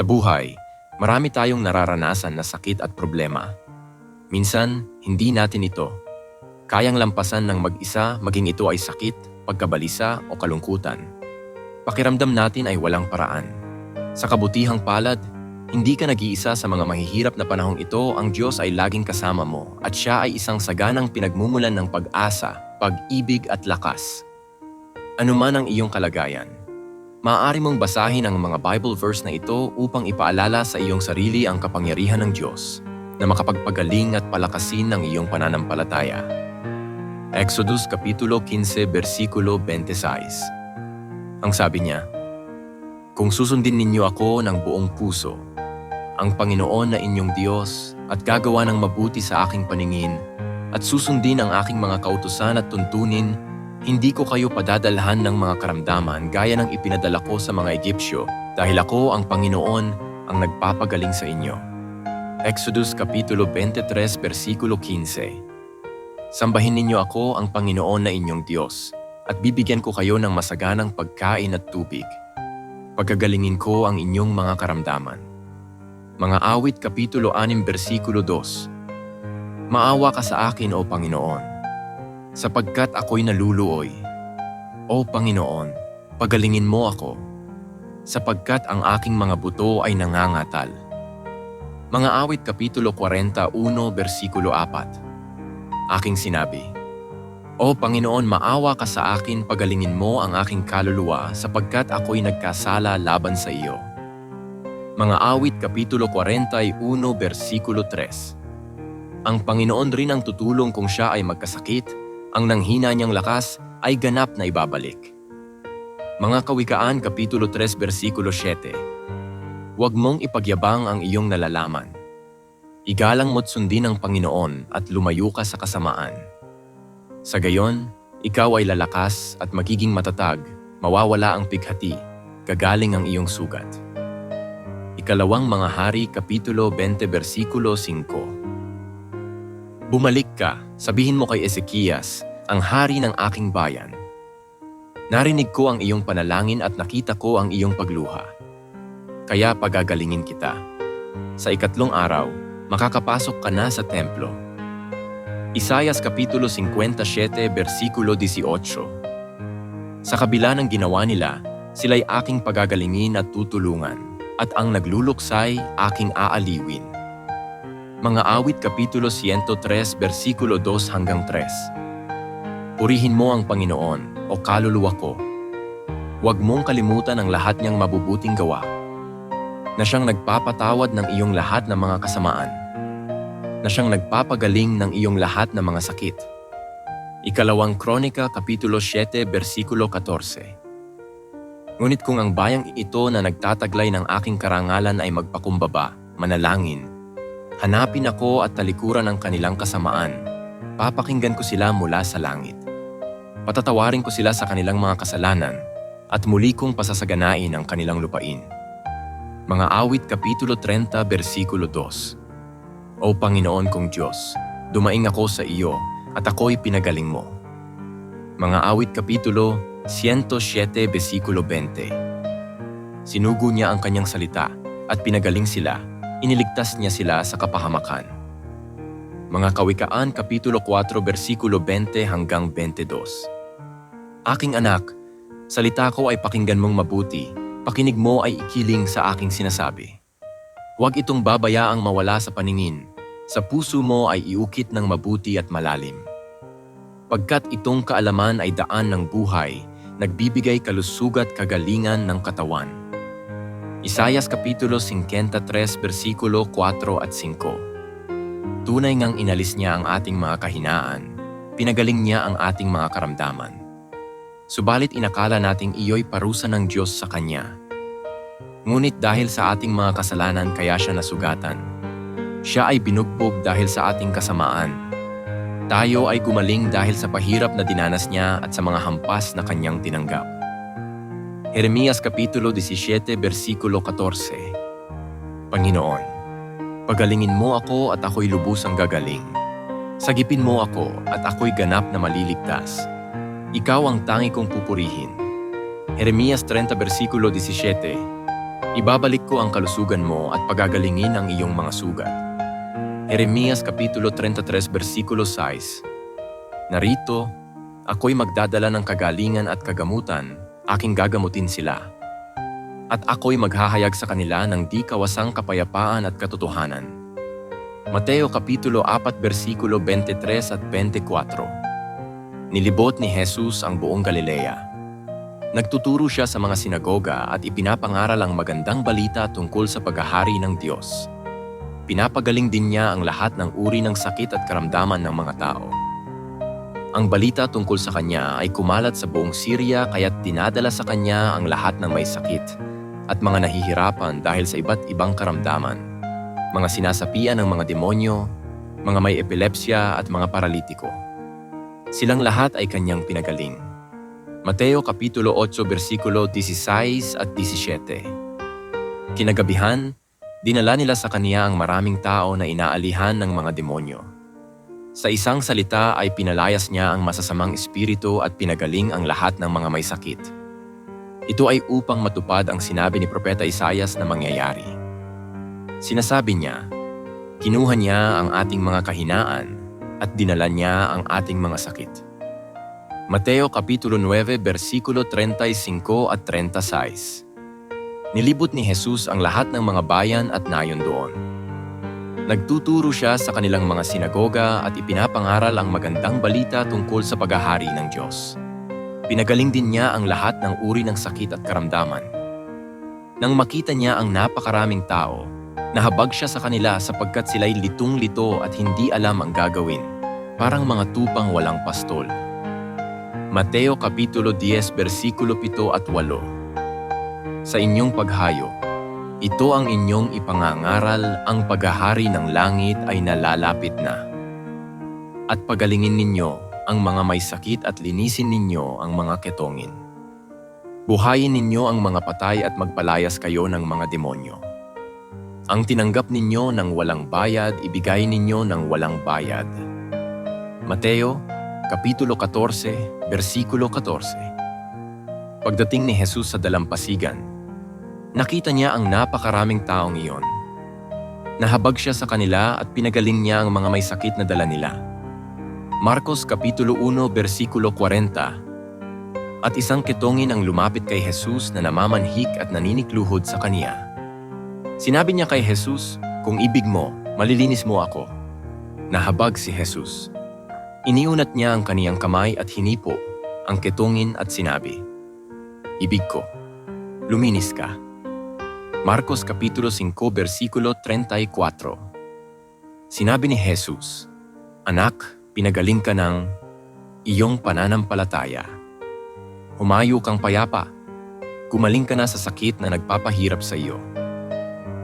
Sa buhay, marami tayong nararanasan na sakit at problema. Minsan, hindi natin ito. Kayang lampasan ng mag-isa maging ito ay sakit, pagkabalisa o kalungkutan. Pakiramdam natin ay walang paraan. Sa kabutihang palad, hindi ka nag-iisa sa mga mahihirap na panahong ito, ang Diyos ay laging kasama mo at siya ay isang saganang pinagmumulan ng pag-asa, pag-ibig at lakas. Ano man ang iyong kalagayan, maaari mong basahin ang mga Bible verse na ito upang ipaalala sa iyong sarili ang kapangyarihan ng Diyos na makapagpagaling at palakasin ng iyong pananampalataya. Exodus Kapitulo 15 Versikulo 26 Ang sabi niya, Kung susundin ninyo ako ng buong puso, ang Panginoon na inyong Diyos at gagawa ng mabuti sa aking paningin at susundin ang aking mga kautusan at tuntunin, hindi ko kayo padadalhan ng mga karamdaman gaya ng ipinadala ko sa mga Egyptyo dahil ako ang Panginoon ang nagpapagaling sa inyo. Exodus Kapitulo 23 Versikulo 15 Sambahin ninyo ako ang Panginoon na inyong Diyos at bibigyan ko kayo ng masaganang pagkain at tubig. Pagkagalingin ko ang inyong mga karamdaman. Mga awit Kapitulo 6 Versikulo 2 Maawa ka sa akin, O Panginoon, sapagkat ako'y naluluoy. O Panginoon, pagalingin mo ako, sapagkat ang aking mga buto ay nangangatal. Mga awit Kapitulo 41 Versikulo 4 Aking sinabi, O Panginoon, maawa ka sa akin, pagalingin mo ang aking kaluluwa sapagkat ako'y nagkasala laban sa iyo. Mga awit Kapitulo 41 Versikulo 3 Ang Panginoon rin ang tutulong kung siya ay magkasakit, ang nanghina niyang lakas ay ganap na ibabalik. Mga Kawikaan Kapitulo 3 Versikulo 7 Huwag mong ipagyabang ang iyong nalalaman. Igalang mo't sundin ang Panginoon at lumayo ka sa kasamaan. Sa gayon, ikaw ay lalakas at magiging matatag, mawawala ang pighati, gagaling ang iyong sugat. Ikalawang mga hari, Kapitulo 20, versikulo 5 Bumalik ka, sabihin mo kay Ezekias, ang hari ng aking bayan. Narinig ko ang iyong panalangin at nakita ko ang iyong pagluha. Kaya pagagalingin kita. Sa ikatlong araw, makakapasok ka na sa templo. Isayas Kapitulo 57, versikulo 18 Sa kabila ng ginawa nila, sila'y aking pagagalingin at tutulungan, at ang nagluluksay aking aaliwin. Mga awit Kapitulo 103, versikulo 2 hanggang 3 Purihin mo ang Panginoon, o kaluluwa ko. Huwag mong kalimutan ang lahat niyang mabubuting gawa, na siyang nagpapatawad ng iyong lahat ng mga kasamaan, na siyang nagpapagaling ng iyong lahat ng mga sakit. Ikalawang Kronika Kapitulo 7, versikulo 14 Ngunit kung ang bayang ito na nagtataglay ng aking karangalan ay magpakumbaba, manalangin, hanapin ako at talikuran ang kanilang kasamaan, papakinggan ko sila mula sa langit. Patatawarin ko sila sa kanilang mga kasalanan at muli kong pasasaganain ang kanilang lupain. Mga awit Kapitulo 30, versikulo 2 O Panginoon kong Diyos, dumaing ako sa iyo at ako'y pinagaling mo. Mga awit Kapitulo 107, versikulo 20 Sinugo niya ang kanyang salita at pinagaling sila, iniligtas niya sila sa kapahamakan. Mga Kawikaan Kapitulo 4, versikulo 20 hanggang 22 Aking anak, salita ko ay pakinggan mong mabuti pakinig mo ay ikiling sa aking sinasabi. Huwag itong babayaang mawala sa paningin, sa puso mo ay iukit ng mabuti at malalim. Pagkat itong kaalaman ay daan ng buhay, nagbibigay kalusugat kagalingan ng katawan. Isayas Kapitulo 53, versikulo 4 at 5 Tunay ngang inalis niya ang ating mga kahinaan, pinagaling niya ang ating mga karamdaman. Subalit inakala nating iyo'y parusa ng Diyos sa Kanya. Ngunit dahil sa ating mga kasalanan kaya siya nasugatan. Siya ay binugbog dahil sa ating kasamaan. Tayo ay gumaling dahil sa pahirap na dinanas niya at sa mga hampas na kanyang tinanggap. Jeremias Kapitulo 17, versikulo 14 Panginoon, pagalingin mo ako at ako'y lubusang gagaling. Sagipin mo ako at ako'y ganap na maliligtas. Ikaw ang tangi kong pupurihin. Jeremias 30 versikulo 17 Ibabalik ko ang kalusugan mo at pagagalingin ang iyong mga sugat. Jeremias Kapitulo 33 Versikulo 6 Narito, ako'y magdadala ng kagalingan at kagamutan, aking gagamutin sila. At ako'y maghahayag sa kanila ng di kawasang kapayapaan at katotohanan. Mateo Kapitulo 4 Versikulo 23 at 24 Nilibot ni Jesus ang buong Galilea. Nagtuturo siya sa mga sinagoga at ipinapangaral ang magandang balita tungkol sa paghahari ng Diyos. Pinapagaling din niya ang lahat ng uri ng sakit at karamdaman ng mga tao. Ang balita tungkol sa kanya ay kumalat sa buong Syria kaya't dinadala sa kanya ang lahat ng may sakit at mga nahihirapan dahil sa iba't ibang karamdaman. Mga sinasapian ng mga demonyo, mga may epilepsya at mga paralitiko. Silang lahat ay kanyang pinagaling. Mateo Kapitulo 8 versikulo 16 at 17 Kinagabihan, dinala nila sa kaniya ang maraming tao na inaalihan ng mga demonyo. Sa isang salita ay pinalayas niya ang masasamang espiritu at pinagaling ang lahat ng mga may sakit. Ito ay upang matupad ang sinabi ni Propeta Isayas na mangyayari. Sinasabi niya, kinuha niya ang ating mga kahinaan at dinala niya ang ating mga sakit. Mateo Kapitulo 9 versikulo 35 at 36 Nilibot ni Jesus ang lahat ng mga bayan at nayon doon. Nagtuturo siya sa kanilang mga sinagoga at ipinapangaral ang magandang balita tungkol sa paghahari ng Diyos. Pinagaling din niya ang lahat ng uri ng sakit at karamdaman. Nang makita niya ang napakaraming tao, nahabag siya sa kanila sapagkat sila'y litong-lito at hindi alam ang gagawin, parang mga tupang walang pastol. Mateo Kapitulo 10 versikulo 7 at 8 Sa inyong paghayo, ito ang inyong ipangangaral, ang paghahari ng langit ay nalalapit na. At pagalingin ninyo ang mga may sakit at linisin ninyo ang mga ketongin. Buhayin ninyo ang mga patay at magpalayas kayo ng mga demonyo. Ang tinanggap ninyo ng walang bayad, ibigay ninyo ng walang bayad. Mateo Kapitulo 14, versikulo 14 Pagdating ni Jesus sa dalampasigan, nakita niya ang napakaraming taong iyon. Nahabag siya sa kanila at pinagaling niya ang mga may sakit na dala nila. Marcos Kapitulo 1, versikulo 40 At isang ketongin ang lumapit kay Jesus na namamanhik at naninikluhod sa kaniya. Sinabi niya kay Jesus, Kung ibig mo, malilinis mo ako. Nahabag si Jesus. Iniunat niya ang kaniyang kamay at hinipo ang ketungin at sinabi, Ibig ko, luminis ka. Marcos Kapitulo 5 versikulo 34 Sinabi ni Jesus, Anak, pinagaling ka ng iyong pananampalataya. Humayo kang payapa. Gumaling ka na sa sakit na nagpapahirap sa iyo.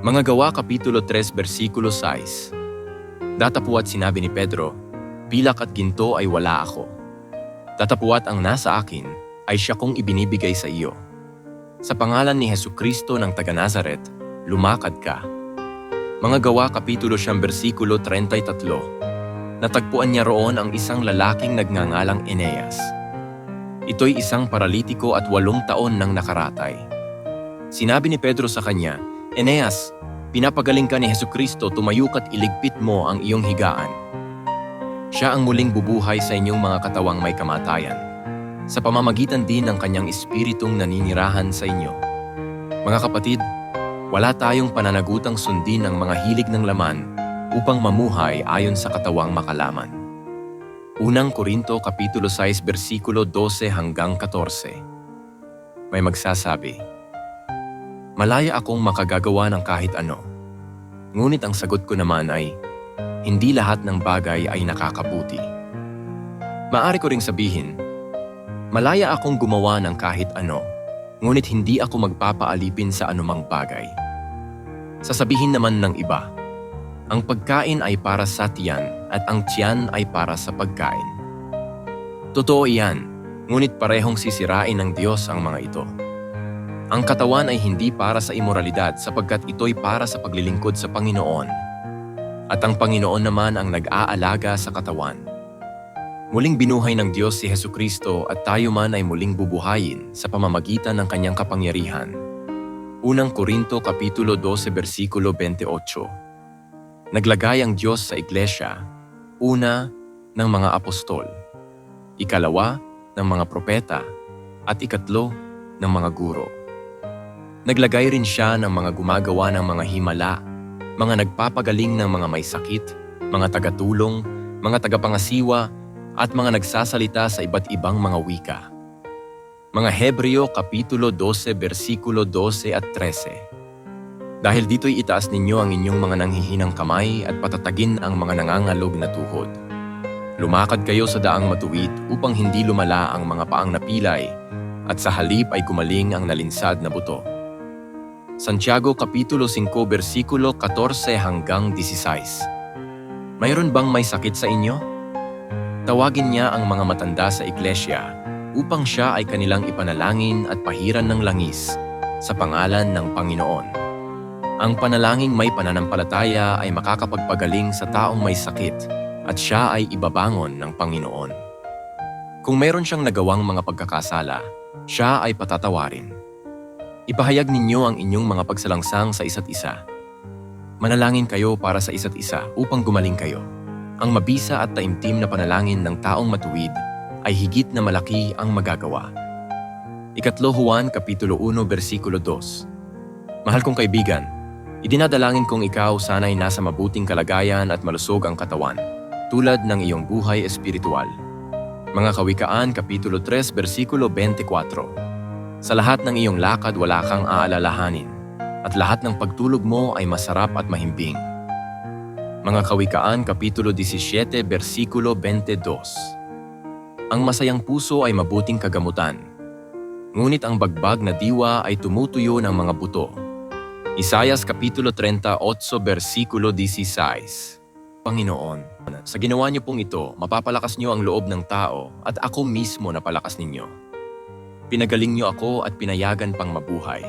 Mga gawa Kapitulo 3 versikulo 6 Datapuat sinabi ni Pedro, pilak at ginto ay wala ako. Tatapuat ang nasa akin ay siya kong ibinibigay sa iyo. Sa pangalan ni Heso Kristo ng taga Nazaret, lumakad ka. Mga gawa Kapitulo 10 versikulo 33 Natagpuan niya roon ang isang lalaking nagngangalang Eneas. Ito'y isang paralitiko at walong taon nang nakaratay. Sinabi ni Pedro sa kanya, Eneas, pinapagaling ka ni Heso Kristo, tumayo ka't iligpit mo ang iyong higaan. Siya ang muling bubuhay sa inyong mga katawang may kamatayan, sa pamamagitan din ng kanyang espiritong naninirahan sa inyo. Mga kapatid, wala tayong pananagutang sundin ang mga hilig ng laman upang mamuhay ayon sa katawang makalaman. Unang Korinto Kapitulo 6 versikulo 12 hanggang 14 May magsasabi, Malaya akong makagagawa ng kahit ano, ngunit ang sagot ko naman ay, hindi lahat ng bagay ay nakakabuti. Maari ko ring sabihin, malaya akong gumawa ng kahit ano, ngunit hindi ako magpapaalipin sa anumang bagay. Sasabihin naman ng iba, ang pagkain ay para sa tiyan at ang tiyan ay para sa pagkain. Totoo iyan, ngunit parehong sisirain ng Diyos ang mga ito. Ang katawan ay hindi para sa imoralidad sapagkat ito'y para sa paglilingkod sa Panginoon at ang Panginoon naman ang nag-aalaga sa katawan. Muling binuhay ng Diyos si Heso Kristo at tayo man ay muling bubuhayin sa pamamagitan ng kanyang kapangyarihan. Unang Korinto Kapitulo 12 Versikulo 28 Naglagay ang Diyos sa iglesia, una, ng mga apostol, ikalawa, ng mga propeta, at ikatlo, ng mga guro. Naglagay rin siya ng mga gumagawa ng mga himala, mga nagpapagaling ng mga may sakit, mga tagatulong, mga tagapangasiwa, at mga nagsasalita sa iba't ibang mga wika. Mga Hebreo Kapitulo 12 versikulo 12 at 13 Dahil dito'y itaas ninyo ang inyong mga nanghihinang kamay at patatagin ang mga nangangalog na tuhod. Lumakad kayo sa daang matuwid upang hindi lumala ang mga paang napilay at sa halip ay gumaling ang nalinsad na buto. Santiago Kapitulo 5 versikulo 14 hanggang 16 Mayroon bang may sakit sa inyo? Tawagin niya ang mga matanda sa iglesia upang siya ay kanilang ipanalangin at pahiran ng langis sa pangalan ng Panginoon. Ang panalangin may pananampalataya ay makakapagpagaling sa taong may sakit at siya ay ibabangon ng Panginoon. Kung meron siyang nagawang mga pagkakasala, siya ay patatawarin. Ipahayag ninyo ang inyong mga pagsalangsang sa isa't isa. Manalangin kayo para sa isa't isa upang gumaling kayo. Ang mabisa at taimtim na panalangin ng taong matuwid ay higit na malaki ang magagawa. Ikatlo Juan Kapitulo 1 Versikulo 2 Mahal kong kaibigan, idinadalangin kong ikaw sana'y nasa mabuting kalagayan at malusog ang katawan, tulad ng iyong buhay espiritual. Mga Kawikaan Kapitulo 3 Versikulo 24 Sa lahat ng iyong lakad wala kang aalalahanin, at lahat ng pagtulog mo ay masarap at mahimbing. Mga Kawikaan Kapitulo 17 Versikulo 22 ang masayang puso ay mabuting kagamutan. Ngunit ang bagbag na diwa ay tumutuyo ng mga buto. Isayas Kapitulo 38, versikulo 16 Panginoon, sa ginawa niyo pong ito, mapapalakas niyo ang loob ng tao at ako mismo na palakas ninyo. Pinagaling niyo ako at pinayagan pang mabuhay.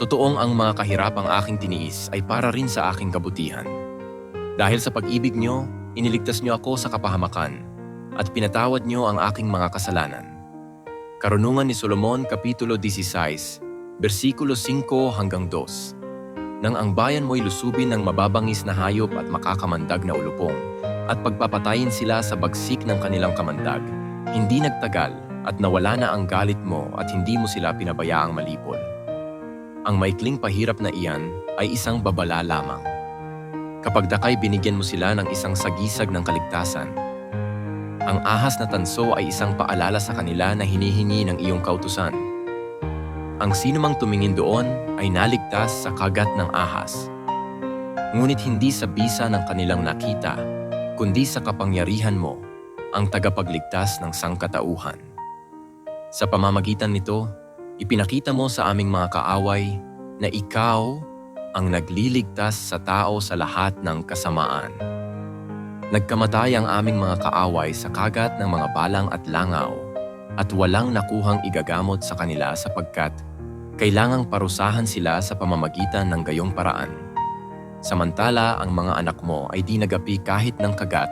Totoong ang mga kahirapang aking tiniis ay para rin sa aking kabutihan. Dahil sa pag-ibig niyo, iniligtas niyo ako sa kapahamakan at pinatawad niyo ang aking mga kasalanan. Karunungan ni Solomon Kapitulo 16, versikulo 5 hanggang 2. Nang ang bayan mo'y lusubin ng mababangis na hayop at makakamandag na ulupong, at pagpapatayin sila sa bagsik ng kanilang kamandag, hindi nagtagal at nawala na ang galit mo at hindi mo sila pinabayaang malipol. Ang maikling pahirap na iyan ay isang babala lamang. Kapag dakay binigyan mo sila ng isang sagisag ng kaligtasan, ang ahas na tanso ay isang paalala sa kanila na hinihingi ng iyong kautusan. Ang sinumang tumingin doon ay naligtas sa kagat ng ahas. Ngunit hindi sa bisa ng kanilang nakita, kundi sa kapangyarihan mo, ang tagapagligtas ng sangkatauhan. Sa pamamagitan nito, ipinakita mo sa aming mga kaaway na ikaw ang nagliligtas sa tao sa lahat ng kasamaan. Nagkamatay ang aming mga kaaway sa kagat ng mga balang at langaw at walang nakuhang igagamot sa kanila sapagkat kailangang parusahan sila sa pamamagitan ng gayong paraan. Samantala, ang mga anak mo ay di nagapi kahit ng kagat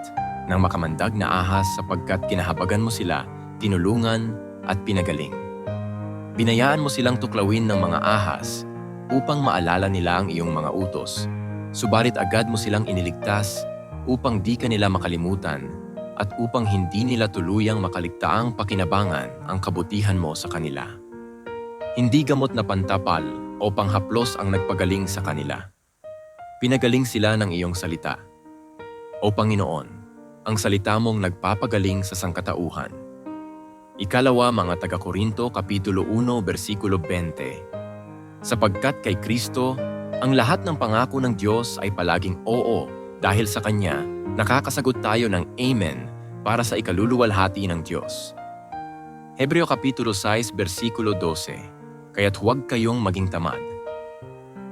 ng makamandag na ahas sapagkat kinahabagan mo sila, tinulungan at pinagaling. Binayaan mo silang tuklawin ng mga ahas upang maalala nila ang iyong mga utos, subalit agad mo silang iniligtas upang di kanila makalimutan at upang hindi nila tuluyang makaligtaang pakinabangan ang kabutihan mo sa kanila. Hindi gamot na pantapal o panghaplos ang nagpagaling sa kanila. Pinagaling sila ng iyong salita. O Panginoon, ang salita mong nagpapagaling sa sangkatauhan. Ikalawa mga taga-Korinto Kapitulo 1 versikulo 20 Sapagkat kay Kristo, ang lahat ng pangako ng Diyos ay palaging oo dahil sa Kanya, nakakasagot tayo ng Amen para sa ikaluluwalhati ng Diyos. Hebreo Kapitulo 6, versikulo 12 Kaya't huwag kayong maging tamad.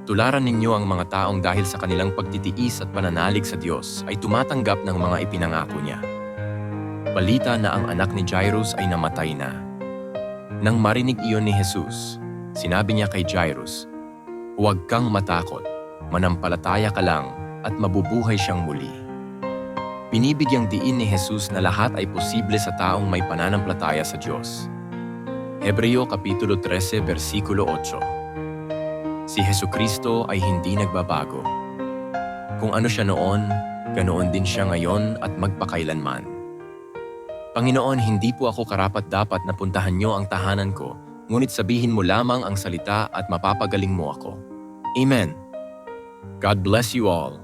Tularan ninyo ang mga taong dahil sa kanilang pagtitiis at pananalig sa Diyos ay tumatanggap ng mga ipinangako niya. Balita na ang anak ni Jairus ay namatay na. Nang marinig iyon ni Jesus, sinabi niya kay Jairus, Huwag kang matakot, manampalataya ka lang at mabubuhay siyang muli. Binibigyang diin ni Jesus na lahat ay posible sa taong may pananampalataya sa Diyos. Hebreo Kapitulo 13, versikulo 8 Si Heso Kristo ay hindi nagbabago. Kung ano siya noon, ganoon din siya ngayon at magpakailanman. Panginoon, hindi po ako karapat-dapat na puntahan niyo ang tahanan ko, ngunit sabihin mo lamang ang salita at mapapagaling mo ako. Amen. God bless you all.